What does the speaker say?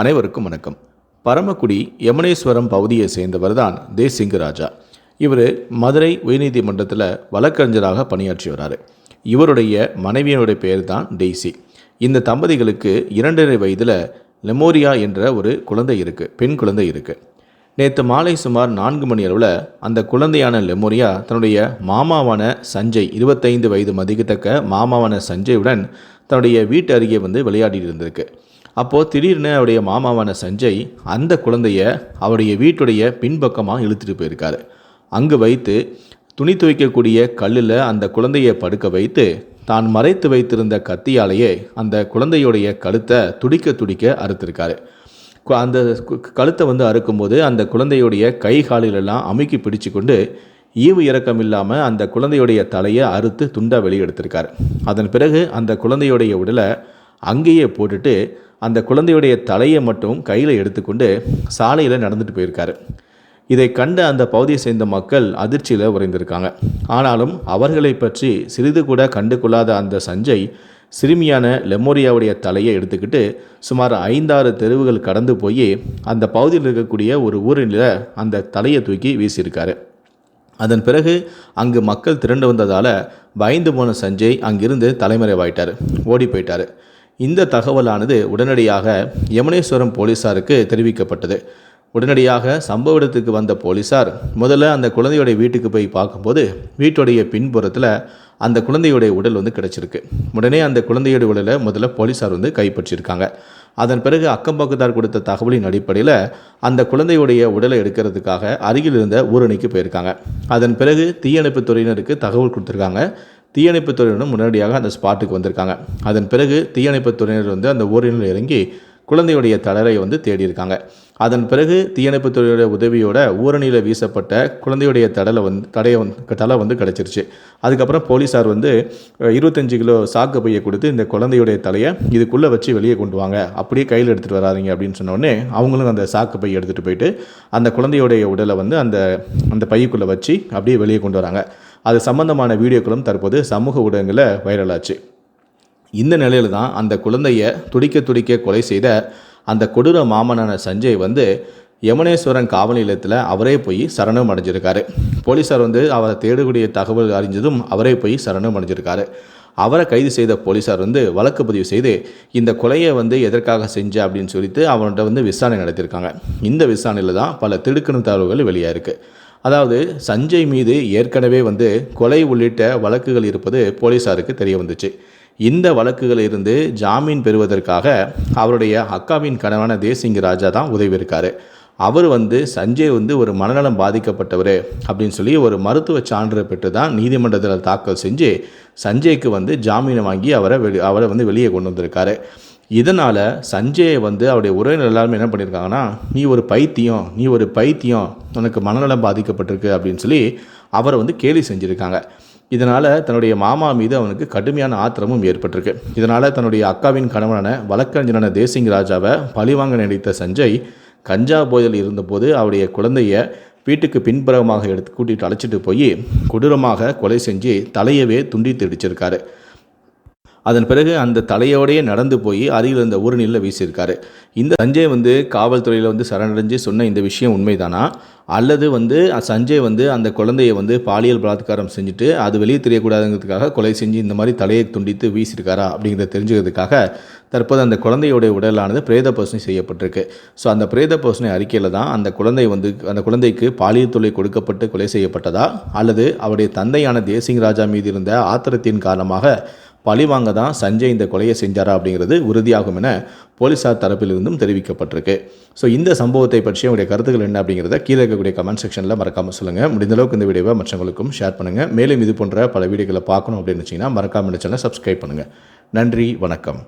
அனைவருக்கும் வணக்கம். பரமக்குடி யமுனேஸ்வரம் பகுதியை சேர்ந்தவர் தான் தேசிங்கு ராஜா. இவர் மதுரை உயர்நீதிமன்றத்தில் வழக்கறிஞராக பணியாற்றி வராரு. இவருடைய மனைவியினுடைய பெயர் தான் டெய்ஸி இந்த தம்பதிகளுக்கு இரண்டரை வயதில் லெமோரியா என்ற ஒரு குழந்தை இருக்குது பெண் குழந்தை இருக்குது நேற்று மாலை சுமார் நான்கு மணி அளவில் அந்த குழந்தையான லெமோரியா தன்னுடைய மாமாவான சஞ்சய் இருபத்தைந்து வயது மதிக்கத்தக்க மாமாவான சஞ்சயுடன் தன்னுடைய வீட்டு அருகே வந்து விளையாடிட்டு இருந்திருக்கு. அப்போது திடீர்னு அவருடைய மாமாவான சஞ்சய் அந்த குழந்தைய அவருடைய வீட்டுடைய பின்பக்கமாக இழுத்துட்டு போயிருக்காரு. அங்கு வைத்து துணி துவைக்கக்கூடிய கல்லில் அந்த குழந்தையை படுக்க வைத்து தான் மறைத்து வைத்திருந்த கத்தியாலேயே அந்த குழந்தையுடைய கழுத்தை துடிக்க துடிக்க அறுத்திருக்காரு. கு- அந்த கழுத்தை வந்து அறுக்கும்போது அந்த குழந்தையுடைய கை காலிலெல்லாம் அமுக்கி பிடிச்சு கொண்டு ஈவு இறக்கம் இல்லாமல் அந்த குழந்தையுடைய தலையை அறுத்து துண்டாக வெளியெடுத்திருக்காரு. அதன் பிறகு அந்த குழந்தையுடைய உடலை அங்கேயே போட்டுட்டு அந்த குழந்தையுடைய தலையை மட்டும் கையில் எடுத்துக்கொண்டு சாலையில் நடந்துட்டு போயிருக்காரு. இதை கண்ட அந்த பகுதியை சேர்ந்த மக்கள் அதிர்ச்சியில் உறைந்திருக்காங்க. ஆனாலும் அவர்களை பற்றி சிறிது கூட கண்டு கொள்ளாத அந்த சஞ்சய் சிறுமியான லெமோரியாவுடைய தலையை எடுத்துக்கிட்டு சுமார் ஐந்தாறு தெருவுகள் கடந்து போய் அந்த பகுதியில் இருக்கக்கூடிய ஒரு ஊரில் அந்த தலையை தூக்கி வீசியிருக்காரு. அதன் பிறகு அங்கு மக்கள் திரண்டு வந்ததால் பயந்து போன சஞ்சய் அங்கிருந்து தலைமறைவாயிட்டார். ஓடி போயிட்டார். இந்த தகவலானது உடனடியாக யமுனேஸ்வரம் போலீஸாருக்கு தெரிவிக்கப்பட்டது. உடனடியாக சம்பவ இடத்துக்கு வந்த போலீஸார் முதல்ல அந்த குழந்தையுடைய வீட்டுக்கு போய் பார்க்கும்போது வீட்டுடைய பின்புறத்தில் அந்த குழந்தையுடைய உடல் வந்து கிடச்சிருக்கு. உடனே அந்த குழந்தையுடைய உடலை முதல்ல போலீஸார் வந்து கைப்பற்றியிருக்காங்க. அதன் பிறகு அக்கம் பக்கத்தார் கொடுத்த தகவலின் அடிப்படையில் அந்த குழந்தையுடைய உடலை எடுக்கிறதுக்காக அருகில் இருந்த ஊரணிக்கு போயிருக்காங்க. அதன் பிறகு தீயணைப்புத் துறையினருக்கு தகவல் கொடுத்துருக்காங்க. தீயணைப்புத் துறையினரும் உடனடியாக அந்த ஸ்பாட்டுக்கு வந்திருக்காங்க. அதன் பிறகு தீயணைப்புத் துறையினர் வந்து அந்த ஊரில் இறங்கி குழந்தையுடைய தடலை வந்து தேடியிருக்காங்க. அதன் பிறகு தீயணைப்புத் துறையோட உதவியோட ஊரணியில் வீசப்பட்ட குழந்தையுடைய தடலை வந்து தடையை வந்து தலை வந்து கிடச்சிருச்சு. அதுக்கப்புறம் போலீஸார் வந்து இருபத்தஞ்சு கிலோ சாக்கு பையை கொடுத்து இந்த குழந்தையுடைய தலையை இதுக்குள்ளே வச்சு வெளியே கொண்டு வாங்க அப்படியே கையில் எடுத்துகிட்டு வராதீங்க அப்படின்னு சொன்னோடனே அவங்களும் அந்த சாக்கு பையை எடுத்துகிட்டு போயிட்டு அந்த குழந்தையுடைய உடலை வந்து அந்த அந்த பைக்குள்ளே வச்சு அப்படியே வெளியே கொண்டு வராங்க. அது சம்பந்தமான வீடியோக்களும் தற்போது சமூக ஊடகங்களில் வைரலாச்சு. இந்த நிலையில தான் அந்த குழந்தைய துடிக்க துடிக்க கொலை செய்த அந்த கொடூர மாமனான சஞ்சய் வந்து யமுனேஸ்வரன் காவல் நிலையத்தில் அவரே போய் சரணம் அடைஞ்சிருக்காரு. போலீஸார் வந்து அவரை தேடக்கூடிய தகவல் அறிஞ்சதும் அவரே போய் சரணம் அடைஞ்சிருக்காரு. அவரை கைது செய்த போலீஸார் வந்து வழக்கு பதிவு செய்து இந்த கொலையை வந்து எதற்காக செஞ்ச? அப்படின்னு சொல்லிட்டு அவன்கிட்ட வந்து விசாரணை நடத்தியிருக்காங்க. இந்த விசாரணையில் தான் பல திடுக்கணும் தகவல்கள் வெளியாக இருக்குது அதாவது சஞ்சய் மீது ஏற்கனவே வந்து கொலை உள்ளிட்ட வழக்குகள் இருப்பது போலீஸாருக்கு தெரிய வந்துச்சு இந்த வழக்குகளில் இருந்து ஜாமீன் பெறுவதற்காக அவருடைய அக்காவின் கணவனான தேசிங்க ராஜா தான் உதவி இருக்காரு அவர் வந்து சஞ்சய் வந்து ஒரு மனநலம் பாதிக்கப்பட்டவர் அப்படின்னு சொல்லி ஒரு மருத்துவ சான்று பெற்று தான் நீதிமன்றத்தில் தாக்கல் செஞ்சு சஞ்சய்க்கு வந்து ஜாமீனை வாங்கி அவரை வெளி அவரை வந்து வெளியே கொண்டு வந்திருக்காரு. இதனால் சஞ்சயை வந்து அவருடைய உறவினர் எல்லாருமே என்ன பண்ணியிருக்காங்கன்னா நீ ஒரு பைத்தியம் நீ ஒரு பைத்தியம் உனக்கு மனநலம் பாதிக்கப்பட்டிருக்கு அப்படின்னு சொல்லி அவரை வந்து கேலி செஞ்சுருக்காங்க. இதனால் தன்னுடைய மாமா மீது அவனுக்கு கடுமையான ஆத்திரமும் ஏற்பட்டிருக்கு. இதனால் தன்னுடைய அக்காவின் கணவனான வழக்கறிஞரான தேசிங் ராஜாவை பழிவாங்க நினைத்த சஞ்சய் கஞ்சா போதையில் இருந்தபோது அவருடைய குழந்தைய வீட்டுக்கு பின்புறமாக எடுத்து கூட்டிகிட்டு அழைச்சிட்டு போய் கொடூரமாக கொலை செஞ்சு தலையவே துண்டித்து இடிச்சிருக்காரு. அதன் பிறகு அந்த தலையோடையே நடந்து போய் அருகில் இருந்த ஊரணியில் வீசியிருக்காரு. இந்த சஞ்சய் வந்து காவல்துறையில் வந்து சரணடைஞ்சு சொன்ன இந்த விஷயம் உண்மைதானா? அல்லது வந்து சஞ்சய் வந்து அந்த குழந்தையை வந்து பாலியல் பலாத்காரம் செஞ்சுட்டு அது வெளியே தெரியக்கூடாதுங்கிறதுக்காக கொலை செஞ்சு இந்த மாதிரி தலையை துண்டித்து வீசியிருக்காரா அப்படிங்கிறத தெரிஞ்சுக்கிறதுக்காக தற்போது அந்த குழந்தையோடைய உடலானது பிரேத பரிசோதனை செய்யப்பட்டிருக்கு. ஸோ அந்த பிரேத பரிசோதனை அறிக்கையில் தான் அந்த குழந்தை வந்து அந்த குழந்தைக்கு பாலியல் தொல்லை கொடுக்கப்பட்டு கொலை செய்யப்பட்டதா? அல்லது அவருடைய தந்தையான தேசிங் ராஜா மீது இருந்த ஆத்திரத்தின் காரணமாக பழிவாங்க தான் சஞ்சய் இந்த கொலையை செஞ்சாரா அப்படிங்கிறது உறுதியாகும் என போலீசார் தரப்பிலிருந்தும் தெரிவிக்கப்பட்டிருக்கு. ஸோ இந்த சம்பவத்தை பற்றி உங்களுடைய கருத்துக்கள் என்ன அப்படிங்கிறத கீழே இருக்கக்கூடிய கமெண்ட் செக்ஷனில் மறக்காமல் சொல்லுங்கள் முடிந்தளவுக்கு இந்த வீடியோவை மற்றவங்களுக்கும் ஷேர் பண்ணுங்கள் மேலும் இது போன்ற பல வீடியோக்களை பார்க்கணும் அப்படின்னு வச்சிங்கன்னா மறக்காமல் இந்த சேனலை சப்ஸ்கிரைப் பண்ணுங்கள் நன்றி வணக்கம்.